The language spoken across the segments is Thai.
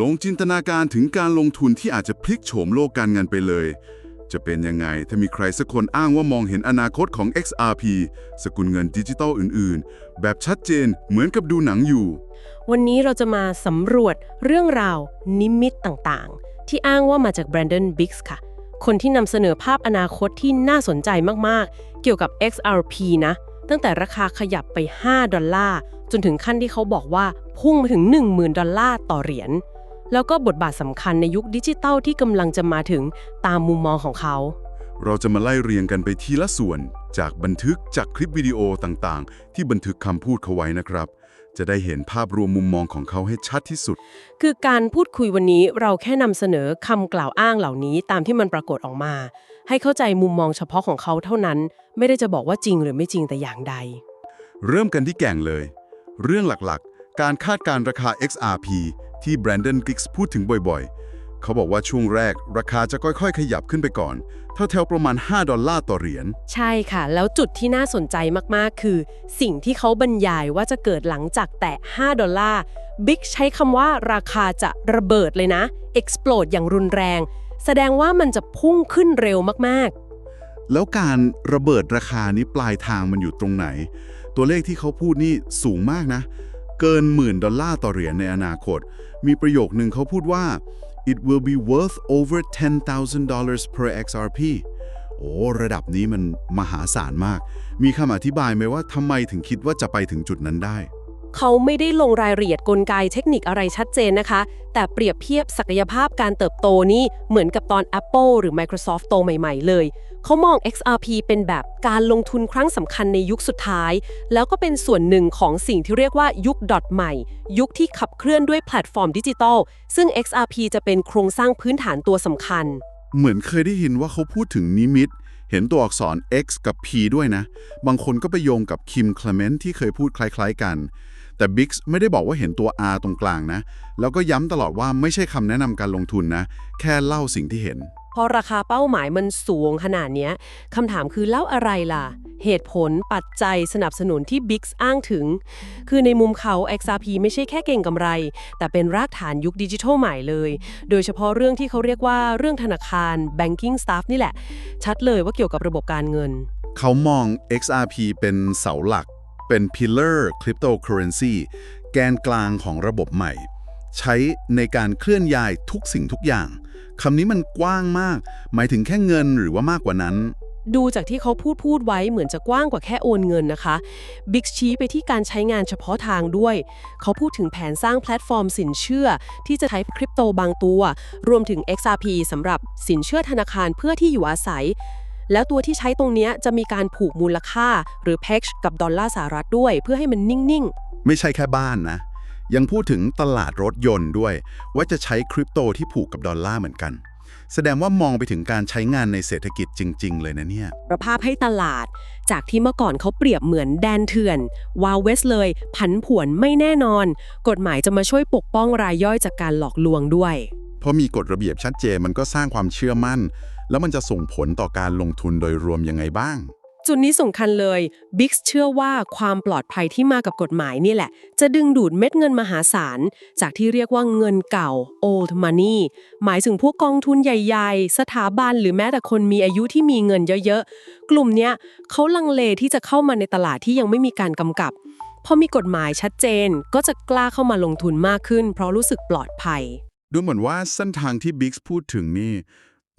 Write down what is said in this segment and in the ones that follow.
ลงจินตนาการถึงการลงทุนที่อาจจะพลิกโฉมโลกการเงินไปเลย จะเป็นยังไงถ้ามีใครสักคนอ้างว่ามองเห็นอนาคตของ XRP สกุลเงินดิจิตอลอื่น ๆ แบบชัดเจนเหมือนกับดูหนังอยู่ วันนี้เราจะมาสำรวจเรื่องราว นิมิตต่างๆ ที่อ้างว่ามาจากแบรนด o นบิ๊กส์ค่ะ คนที่นำเสนอภาพอนาคตที่น่าสนใจมากๆ เกี่ยวกับ XRP นะ ตั้งแต่ราคาขยับไป 5 ดอลลาร์จนถึงขั้นที่เขาบอกว่าพุ่งมาถึง 10,000 ดอลลาร์ต่อเหรียญ แล้วก็บทบาทสำคัญในยุคดิจิตัลที่กำลังจะมาถึงตามมุมมองของเขา เราจะมาไล่เรียงกันไปทีละส่วน จากบันทึกจากคลิปวิดีโอต่างๆ ที่บันทึกคำพูดเขาไว้นะครับ จะได้เห็นภาพรวมมุมมองของเขาให้ชัดที่สุด คือการพูดคุยวันนี้เราแค่นำเสนอคำกล่าวอ้างเหล่านี้ตามที่มันปรากฏออกมา ให้เข้าใจมุมมองเฉพาะของเขาเท่านั้น ไม่ได้จะบอกว่าจริงหรือไม่จริงแต่อย่างใด เริ่มกันที่แก่งเลย เรื่องหลักๆ การคาดการณ์ราคา XRP ที่แบรนด o นกิกส์พูดถึงบ่อยๆ เขาบอกว่าช่วงแรก ราคาจะค่อยๆ ขยับขึ้นไปก่อนเท่าแถวประมาณ 5 ดอลลาร์ต่อเหรียญ ใช่ค่ะ แล้วจุดที่น่าสนใจมากๆ คือ สิ่งที่เขาบรรยายว่าจะเกิดหลังจากแตะ 5 ดอลลาร์ บิ๊กใช้คำว่าราคาจะระเบิดเลยนะ explode อย่างรุนแรง แสดงว่ามันจะพุ่งขึ้นเร็วมากแล้วการระเบิดราคานี้ปลายทางมันอยู่ตรงไหน ตัวเลขที่เขาพูดนี่สูงมากนะ เกินหมื่นดอลลาร์ต่อเหรียญในอนาคต มีประโยคหนึ่งเขาพูดว่า it will be worth over $10,000 per XRP โอ้ ระดับนี้มันมหาศาลมาก มีคำอธิบายไหมว่าทำไมถึงคิดว่าจะไปถึงจุดนั้นได้ เขาไม่ได้ลงรายละเอียดกลไกเทคนิคอะไรชัดเจนนะคะ แต่เปรียบเทียบศักยภาพการเติบโตนี่เหมือนกับตอน Apple หรือ Microsoft โตใหม่ ๆ เลย เขามอง XRP เป็นแบบการลงทุนครั้งสำคัญในยุคสุดท้าย แล้วก็เป็นส่วนหนึ่งของสิ่งที่เรียกว่ายุคดอทใหม่ ยุคที่ขับเคลื่อนด้วยแพลตฟอร์มดิจิทัลซึ่ง XRP จะเป็นโครงสร้างพื้นฐานตัวสำคัญ เหมือนเคยได้ยินว่าเขาพูดถึงนิมิตเห็นตัวอักษร X กับ P ด้วยนะ บางคนก็ไปโยงกับคิมคลเมนที่เคยพูดคล้าย ๆ กัน แต่ Bix ไม่ได้บอกว่าเห็นตัว R ตรงกลางนะ แล้วก็ย้ำตลอดว่าไม่ใช่คำแนะนำการลงทุนนะ แค่เล่าสิ่งที่เห็น พอราคาเป้าหมายมันสูงขนาดเนี้ยคำถามคือแล้วอะไรล่ะ เหตุผลปัจจัยสนับสนุนที่ Bix อ้างถึง คือในมุมเขา XRP ไม่ใช่แค่เก่งกำไร แต่เป็นรากฐานยุคดิจิทัลใหม่เลย โดยเฉพาะเรื่องที่เขาเรียกว่าเรื่องธนาคาร banking staff นี่แหละ ชัดเลยว่าเกี่ยวกับระบบการเงิน เขามอง XRP เป็นเสาหลัก เป็น pillar cryptocurrency แกนกลางของระบบใหม่ ใช้ในการเคลื่อนย้ายทุกสิ่งทุกอย่างคำนี้มันกว้างมาก หมายถึงแค่เงินหรือว่ามากกว่านั้น ดูจากที่เขาพูดพูดไว้เหมือนจะกว้างกว่าแค่โอนเงินนะคะ บิ๊กชี้ไปที่การใช้งานเฉพาะทางด้วย เขาพูดถึงแผนสร้างแพลตฟอร์มสินเชื่อ ที่จะใช้คริปโตบางตัว รวมถึง XRP สำหรับสินเชื่อธนาคารเพื่อที่อยู่อาศัย แล้วตัวที่ใช้ตรงเนี้ยจะมีการผูกมูลค่า หรือ p e g กับดอลลาร์สหรัฐด้วย เพื่อให้มันนิ่งไม่ใช่แค่บ้านนะ ยังพูดถึงตลาดรถยนต์ด้วย ว่าจะใช้คริปโตที่ผูกกับดอลลาร์เหมือนกัน แสดงว่ามองไปถึงการใช้งานในเศรษฐกิจจริง ๆ เลยนะเนี่ยๆประภาพให้ตลาด จากที่เมื่อก่อนเขาเปรียบเหมือนแดนเถื่อนวาวเวสเลย ผันผวนไม่แน่นอน กฎหมายจะมาช่วยปกป้องรายย่อยจากการหลอกลวงด้วย เพราะมีกฎระเบียบชัดเจนมันก็สร้างความเชื่อมั่น แล้วมันจะส่งผลต่อการลงทุนโดยรวมยังไงบ้าง จุดนี้สำคัญเลยบิ๊กเชื่อว่าความปลอดภัยที่มากับกฎหมายนี่แหละ จะดึงดูดเม็ดเงินมหาศาล จากที่เรียกว่าเงินเก่า old money หมายถึงพวกกองทุนใหญ่ ๆ สถาบันหรือแม้แต่คนมีอายุที่มีเงินเยอะๆ กลุ่มเนี้ยเขาลังเลที่จะเข้ามาในตลาดที่ยังไม่มีการกำกับพอมีกฎหมายชัดเจนก็จะกล้าเข้ามาลงทุนมากขึ้น เพราะรู้สึกปลอดภัย ดูเหมือนว่าเส้นทางที่บิ๊กพูดถึงนี่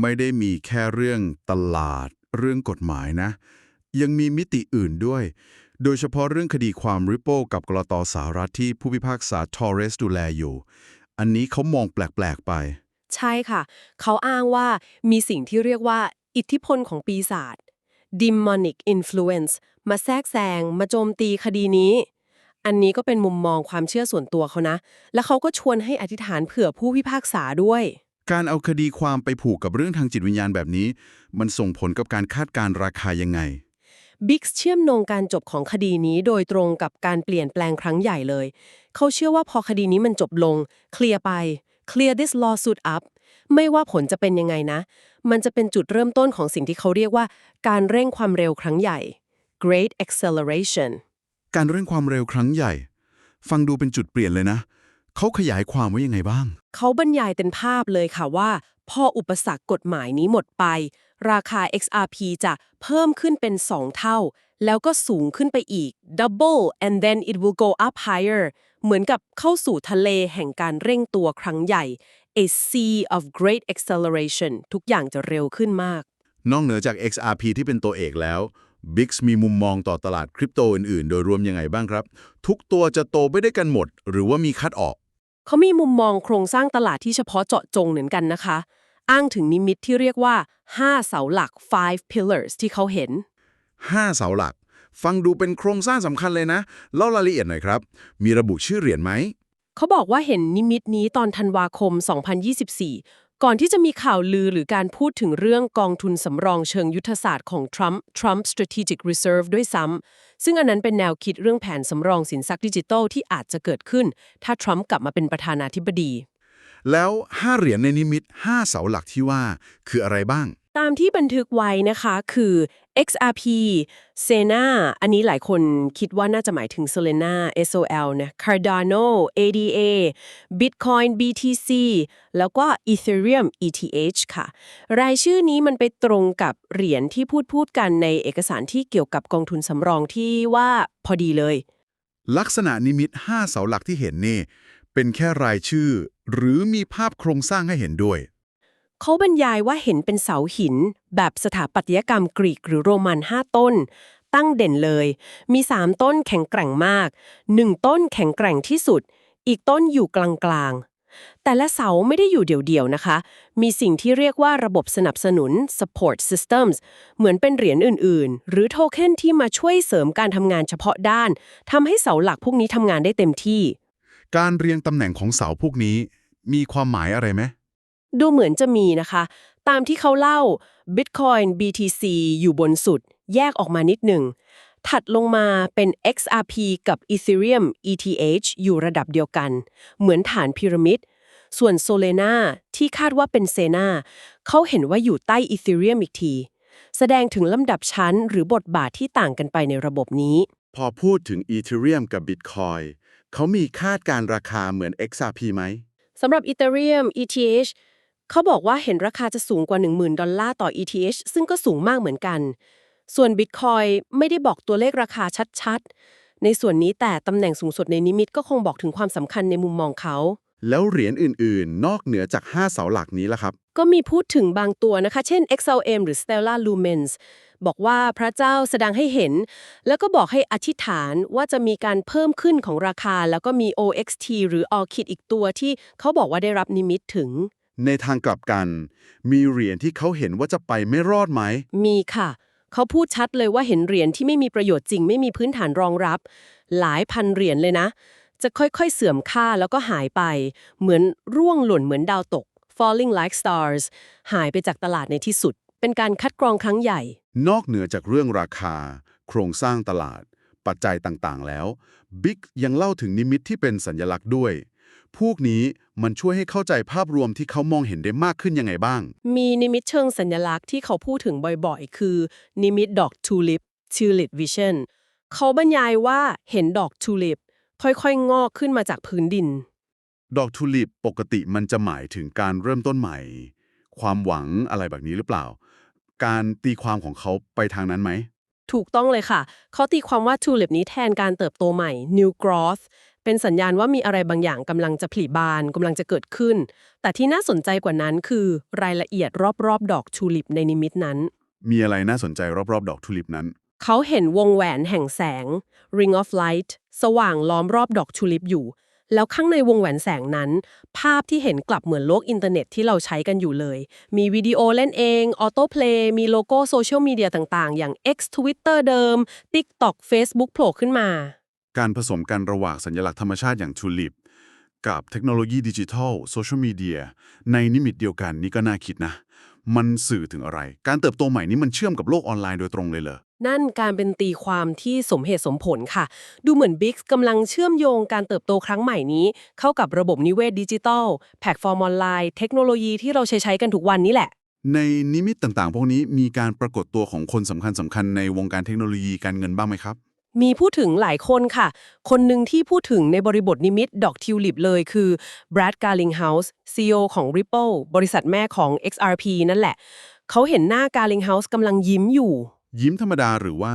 ไม่ได้มีแค่เรื่องตลาด เรื่องกฎหมายนะ ยังมีมิติอื่นด้วย โดยเฉพาะเรื่องคดีความริปโปกับกรตสหรัฐที่ผู้พิพากษาทอร์เรสดูแลอยู่ อันนี้เขามองแปลก ๆ ไป ใช่ค่ะ เขาอ้างว่ามีสิ่งที่เรียกว่า อิทธิพลของปีศาจ demonic influence มาแทรกแซง มาโจมตีคดีนี้ อันนี้ก็เป็นมุมมองความเชื่อส่วนตัวเขานะ แล้วเขาก็ชวนให้อธิษฐานเผื่อผู้พิพากษาด้วย การเอาคดีความไปผูกกับเรื่องทางจิตวิญญาณแบบนี้ มันส่งผลกับการคาดการณ์ราคายังไงบิ๊กเชื่อมโยงการจบของคดีนี้โดยตรงกับการเปลี่ยนแปลงครั้งใหญ่เลย เขาเชื่อว่าพอคดีนี้มันจบลง เคลียร์ไป clear this lawsuit up ไม่ว่าผลจะเป็นยังไงนะ มันจะเป็นจุดเริ่มต้นของสิ่งที่เขาเรียกว่า การเร่งความเร็วครั้งใหญ่ great acceleration การเร่งความเร็วครั้งใหญ่ ฟังดูเป็นจุดเปลี่ยนเลยนะ เขาขยายความไว้ยังไงบ้าง เขาบรรยายเป็นภาพเลยค่ะว่า พออุปสรรคกฎหมายนี้หมดไป ราคา XRP จะเพิ่มขึ้นเป็น 2 เท่า แล้วก็สูงขึ้นไปอีก double and then it will go up higher เหมือนกับเข้าสู่ทะเลแห่งการเร่งตัวครั้งใหญ่ a sea of great acceleration ทุกอย่างจะเร็วขึ้นมาก นอกเหนือจาก XRP ที่เป็นตัวเอกแล้ว Bix มีมุมมองต่อตลาดคริปโตอื่นๆ โดยรวมยังไงบ้างครับ ทุกตัวจะโตไปได้วยกันหมด หรือว่ามีคัดออก เขามีมุมมองโครงสร้างตลาดที่เฉพาะเจาะจงเหมือนกันนะคะ อ้างถึงนิมิตที่เรียกว่า 5 เสาหลัก five pillars ที่เขาเห็น 5 เสาหลัก ฟังดูเป็นโครงสร้างสำคัญเลยนะ เล่ารายละเอียดหน่อยครับ มีระบุชื่อเหรียญไหม เขาบอกว่าเห็นนิมิตนี้ตอนธันวาคม 2024 ก่อนที่จะมีข่าวลือหรือการพูดถึงเรื่องกองทุนสำรองเชิงยุทธศาสตร์ของทรัมป์ Trump Strategic Reserve ด้วยซ้ำ ซึ่งอันนั้นเป็นแนวคิดเรื่องแผนสำรองสินทรัพย์ดิจิทัลที่อาจจะเกิดขึ้น ถ้าทรัมป์กลับมาเป็นประธานาธิบดี แล้ว 5 เหรียญในนิมิต 5 เสาหลักที่ว่า คืออะไรบ้าง ตามที่บันทึกไว้นะคะคือ XRP Sena อันนี้หลายคนคิดว่าน่าจะหมายถึง Solana SOL นะ Cardano ADA Bitcoin BTC แล้วก็ Ethereum ETH ค่ะ รายชื่อนี้มันไปตรงกับเหรียญที่พูดพูดกันในเอกสารที่เกี่ยวกับกองทุนสำรองที่ว่าพอดีเลย ลักษณะนิมิต 5 เสาหลักที่เห็นนี่ เป็นแค่รายชื่อ หรือมีภาพโครงสร้างให้เห็นด้วย เขาบรรยายว่าเห็นเป็นเสาหิน แบบสถาปัตยกรรมกรีกหรือโรมัน5ต้น ตั้งเด่นเลย มี 3 ต้นแข็งแกร่งมาก 1 ต้นแข็งแกร่งที่สุด อีกต้นอยู่กลางๆ แต่ละเสาไม่ได้อยู่เดี่ยวๆนะคะ มีสิ่งที่เรียกว่าระบบสนับสนุน support systems เหมือนเป็นเหรียญอื่นๆ หรือโทเค็นที่มาช่วยเสริมการทำงานเฉพาะด้านทำให้เสาหลักพวกนี้ทำงานได้เต็มที่ การเรียงตำแหน่งของเสาพวกนี้ มีความหมายอะไรไหม ดูเหมือนจะมีนะคะ ตามที่เขาเล่า Bitcoin BTC อยู่บนสุด แยกออกมานิดหนึ่ง ถัดลงมาเป็น XRP กับ Ethereum ETH อยู่ระดับเดียวกัน เหมือนฐานพีระมิด ส่วน Solana ที่คาดว่าเป็น Sena เขาเห็นว่าอยู่ใต้ Ethereum อีกที แสดงถึงลำดับชั้นหรือบทบาทที่ต่างกันไปในระบบนี้ พอพูดถึง Ethereum กับ Bitcoin เขามีคาดการราคาเหมือน XRP ไหมสำหรับ Ethereum ETH เขาบอกว่าเห็นราคาจะสูงกว่า 10,000 ดอลลาร์ต่อ ETH ซึ่งก็สูงมากเหมือนกัน ส่วน Bitcoin ไม่ได้บอกตัวเลขราคาชัดๆ ในส่วนนี้แต่ตำแหน่งสูงสุดในนิมิตก็คงบอกถึงความสำคัญในมุมมองเขา แล้วเหรียญอื่นๆ นอกเหนือจาก 5 เสาหลักนี้ล่ะครับ ก็มีพูดถึงบางตัวนะคะ เช่น XLM หรือ Stellar Lumens บอกว่าพระเจ้าแสดงให้เห็น แล้วก็บอกให้อธิษฐานว่าจะมีการเพิ่มขึ้นของราคา แล้วก็มี OXT หรือ Orchid อีกตัวที่เขาบอกว่าได้รับนิมิตถึง ในทางกลับกัน มีเหรียญที่เขาเห็นว่าจะไปไม่รอดไหม มีค่ะ เขาพูดชัดเลยว่าเห็นเหรียญที่ไม่มีประโยชน์จริง ไม่มีพื้นฐานรองรับ หลายพันเหรียญเลยนะ จะค่อยๆ เสื่อมค่าแล้วก็หายไป เหมือนร่วงหล่นเหมือนดาวตก falling like stars หายไปจากตลาดในที่สุด เป็นการคัดกรองครั้งใหญ่ นอกเหนือจากเรื่องราคา โครงสร้างตลาด ปัจจัยต่างๆ แล้ว Big ยังเล่าถึงนิมิตที่เป็นสัญลักษณ์ด้วย พวกนี้มันช่วยให้เข้าใจภาพรวมที่เขามองเห็นได้มากขึ้นยังไงบ้าง มีนิมิตเชิงสัญลักษณ์ที่เขาพูดถึงบ่อยๆ คือ นิมิตดอกทูลิป tulip vision เขาบรรยายว่าเห็นดอกทูลิปค่อยๆ งอกขึ้นมาจากพื้นดิน ดอกทูลิปปกติมันจะหมายถึงการเริ่มต้นใหม่ ความหวังอะไรแบบนี้หรือเปล่า การตีความของเขาไปทางนั้นไหม ถูกต้องเลยค่ะ เขาตีความว่า tulip นี้แทนการเติบโตใหม่ new growth เป็นสัญญาณว่ามีอะไรบางอย่างกำลังจะผลิบานกำลังจะเกิดขึ้น แต่ที่น่าสนใจกว่านั้นคือรายละเอียดรอบๆ ดอกทูลิปในนิมิตนั้น มีอะไรน่าสนใจรอบๆ ดอกทูลิปนั้น เขาเห็นวงแหวนแห่งแสง ring of light สว่างล้อมรอบดอกทูลิปอยู่ แล้วข้างในวงแหวนแสงนั้น ภาพที่เห็นกลับเหมือนโลกอินเทอร์เน็ตที่เราใช้กันอยู่เลย มีวิดีโอเล่นเองออโต้เพลย์มีโลโก้โซเชียลมีเดียต่างๆ อย่าง X Twitter เดิม TikTok Facebook โผล่ขึ้นมา การผสมกันระหว่างสัญลักษณ์ธรรมชาติอย่างทูลิปกับเทคโนโลยีดิจิทัลโซเชียลมีเดียในนิมิตเดียวกันนี่ก็น่าคิดนะ มันสื่อถึงอะไร การเติบโตใหม่นี้มันเชื่อมกับโลกออนไลน์โดยตรงเลยเหรอนั่นการเป็นตีความที่สมเหตุสมผลค่ะ ดูเหมือน Bix กำลังเชื่อมโยงการเติบโตครั้งใหม่นี้ เข้ากับระบบนิเวศดิจิทัลแพลตฟอร์มออนไลน์เทคโนโลยีที่เราใช้ใช้กันทุกวันนี้แหละ ในนิมิตต่างๆ พวกนี้มีการปรากฏตัวของคนสำคัญสำคัญๆในวงการเทคโนโลยีการเงินบ้างไหมครับ มีพูดถึงหลายคนค่ะ คนหนึ่งที่พูดถึงในบริบทนิมิตดอกทิวลิปเลยคือ Brad Garlinghouse CEO ของ Ripple บริษัทแม่ของ XRP นั่นแหละ เขาเห็นหน้า Garlinghouse กำลังยิ้มอยู่ ยิ้มธรรมดาหรือว่า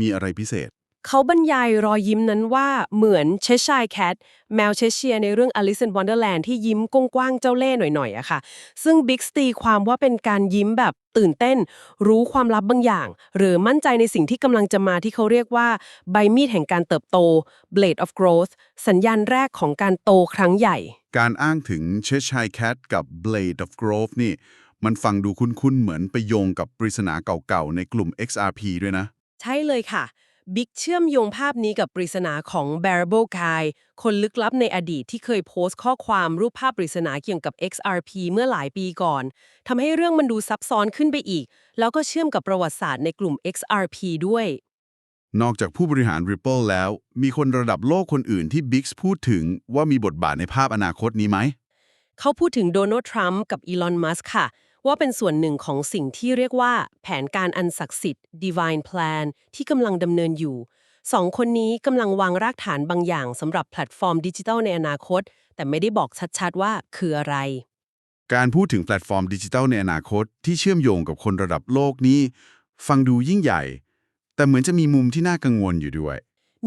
มีอะไรพิเศษ เขาบรรยายรอยยิ้มนั้นว่าเหมือนเชชายแคทแมวเชเชียในเรื่อง Alice in Wonderland ที่ยิ้มกว้างๆเจ้าเล่ห์หน่อยๆอะค่ะ ซึ่งบิ๊กตีความว่าเป็นการยิ้มแบบตื่นเต้น รู้ความลับบางอย่าง หรือมั่นใจในสิ่งที่กำลังจะมาที่เขาเรียกว่า ใบมีดแห่งการเติบโต Blade of Growth สัญญาณแรกของการโตครั้งใหญ่ การอ้างถึง Cheshire Cat กับ Blade of Grove นี่ มันฟังดูคุ้นๆเหมือนไปโยงกับปริศนาเก่าๆในกลุ่ม XRP ด้วยนะ ใช่เลยค่ะ บิ๊กเชื่อมโยงภาพนี้กับปริศนาของ Bearable Guy คนลึกลับในอดีตที่เคยโพสต์ข้อความรูปภาพปริศนาเกี่ยวกับ XRP เมื่อหลายปีก่อนทำให้เรื่องมันดูซับซ้อนขึ้นไปอีก แล้วก็เชื่อมกับประวัติศาสตร์ในกลุ่ม XRP ด้วย นอกจากผู้บริหาร Ripple แล้ว มีคนระดับโลกคนอื่นที่ Bix พูดถึงว่ามีบทบาทในภาพอนาคตนี้ไหมเขาพูดถึงโดนัลด์ทรัมป์กับอีลอน มัสก์ค่ะ ว่าเป็นส่วนหนึ่งของสิ่งที่เรียกว่า แผนการอันศักดิ์สิทธิ์ divine plan ที่กำลังดำเนินอยู่สองคนนี้กำลังวางรากฐานบางอย่างสำหรับแพลตฟอร์มดิจิทัลในอนาคต แต่ไม่ได้บอกชัดๆว่าคืออะไร การพูดถึงแพลตฟอร์มดิจิทัลในอนาคต ที่เชื่อมโยงกับคนระดับโลกนี้ ฟังดูยิ่งใหญ่ แต่เหมือนจะมีมุมที่น่ากังวลอยู่ด้วย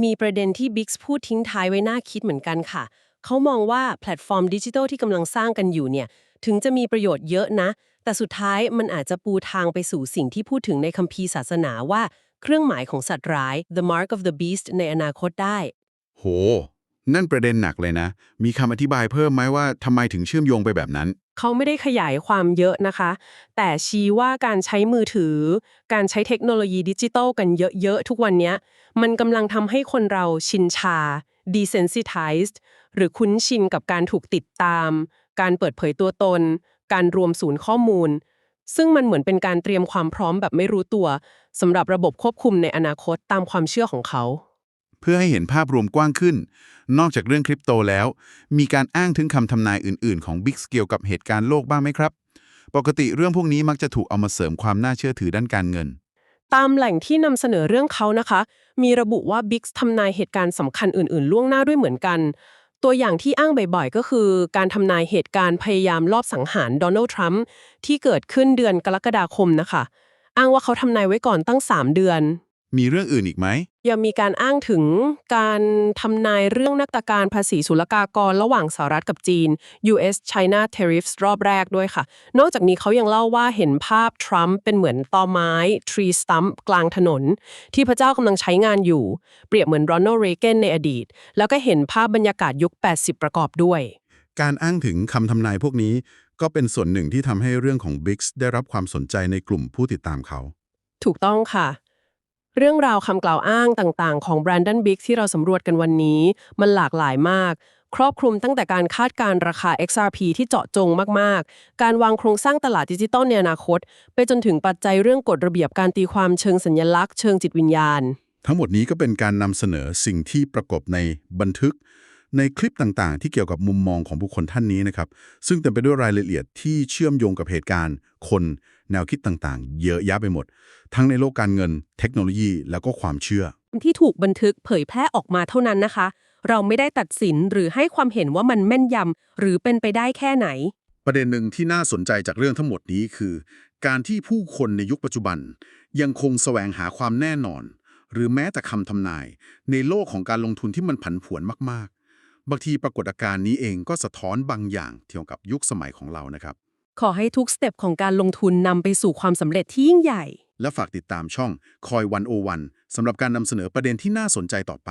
มีประเด็นที่ Bix พูดทิ้งท้ายไว้น่าคิดเหมือนกันค่ะ เขามองว่าแพลตฟอร์มดิจิทัลที่กำลังสร้างกันอยู่เนี่ย ถึงจะมีประโยชน์เยอะนะ แต่สุดท้ายมันอาจจะปูทางไปสู่สิ่งที่พูดถึงในคัมภีร์ศาสนาว่าเครื่องหมายของสัตว์ร้าย the mark of the beast ในอนาคตได้ โห นั่นประเด็นหนักเลยนะ มีคำอธิบายเพิ่มไหมว่าทำไมถึงเชื่อมโยงไปแบบนั้น เขาไม่ได้ขยายความเยอะนะคะ แต่ชี้ว่าการใช้มือถือ การใช้เทคโนโลยีดิจิทัลกันเยอะๆ ทุกวันเนี้ยมันกำลังทำให้คนเราชินชา desensitized หรือคุ้นชินกับการถูกติดตาม การเปิดเผยตัวตน การรวมศูนย์ข้อมูล ซึ่งมันเหมือนเป็นการเตรียมความพร้อมแบบไม่รู้ตัวสำหรับระบบควบคุมในอนาคตตามความเชื่อของเขา เพื่อให้เห็นภาพรวมกว้างขึ้น นอกจากเรื่องคริปโตแล้ว มีการอ้างถึงคำทำนายอื่น ๆ ของ Bix เกี่ยวกับเหตุการณ์โลกบ้างไหมครับ ปกติเรื่องพวกนี้มักจะถูกเอามาเสริมความน่าเชื่อถือด้านการเงินตามแหล่งที่นำเสนอเรื่องเขานะคะ มีระบุว่า Bix ทำนายเหตุการณ์สำคัญอื่นๆ ล่วงหน้าด้วยเหมือนกัน ตัวอย่างที่อ้างบ่อยๆ ก็คือการทำนายเหตุการณ์พยายามลอบสังหารโดนัลด์ทรัมป์ที่เกิดขึ้นเดือนกรกฎาคมนะคะ อ้างว่าเขาทำนายไว้ก่อนตั้ง 3 เดือน มีเรื่องอื่นอีกไหม ยังมีการอ้างถึงการทำนายเรื่องนักการภาษีศุลกากรระหว่างสหรัฐกับจีน US China Tariffs รอบแรกด้วยค่ะ นอกจากนี้เขายังเล่าว่าเห็นภาพทรัมป์เป็นเหมือนตอไม้ tree stump กลางถนน ที่พระเจ้ากำลังใช้งานอยู่ เปรียบเหมือนโรนัลด์เรเกนในอดีต แล้วก็เห็นภาพบรรยากาศยุค 80 ประกอบด้วย การอ้างถึงคำทำนายพวกนี้ ก็เป็นส่วนหนึ่งที่ทำให้เรื่องของ Bix ได้รับความสนใจในกลุ่มผู้ติดตามเขา ถูกต้องค่ะ เรื่องราวคำกล่าวอ้างต่างๆ ของ Brandon Bix ที่เราสำรวจกันวันนี้ มันหลากหลายมาก ครอบคลุมตั้งแต่การคาดการ์ราคา XRP ที่เจาะจงมากๆ การวางโครงสร้างตลาดดิจิตอลในอนาคต ไปจนถึงปัจจัยเรื่องกฎระเบียบการตีความเชิงสัญลักษณ์เชิงจิตวิญญาณ ทั้งหมดนี้ก็เป็นการนำเสนอสิ่งที่ประกบในบันทึก ในคลิปต่างๆ ที่เกี่ยวกับมุมมองของบุคคลท่านนี้นะครับซึ่งเต็มไปด้วยรายละเอียดที่เชื่อมโยงกับเหตุการณ์ คน แนวคิดต่างๆ เยอะแยะไปหมด ทั้งในโลกการเงิน เทคโนโลยีแล้วก็ความเชื่อ ที่ถูกบันทึกเผยแพร่ออกมาเท่านั้นนะคะ เราไม่ได้ตัดสินหรือให้ความเห็นว่ามันแม่นยำหรือเป็นไปได้แค่ไหน ประเด็นหนึ่งที่น่าสนใจจากเรื่องทั้งหมดนี้คือ การที่ผู้คนในยุคปัจจุบัน ยังคงแสวงหาความแน่นอน หรือแม้แต่คำทำนาย ในโลกของการลงทุนที่มันผันผวนมากๆบางทีปรากฏการณ์นี้เองก็สะท้อนบางอย่างเกี่ยวกับยุคสมัยของเรานะครับ ขอให้ทุกสเต็ปของการลงทุนนำไปสู่ความสำเร็จที่ยิ่งใหญ่ และฝากติดตามช่องคอยวันโอวันสำหรับการนำเสนอประเด็นที่น่าสนใจต่อไป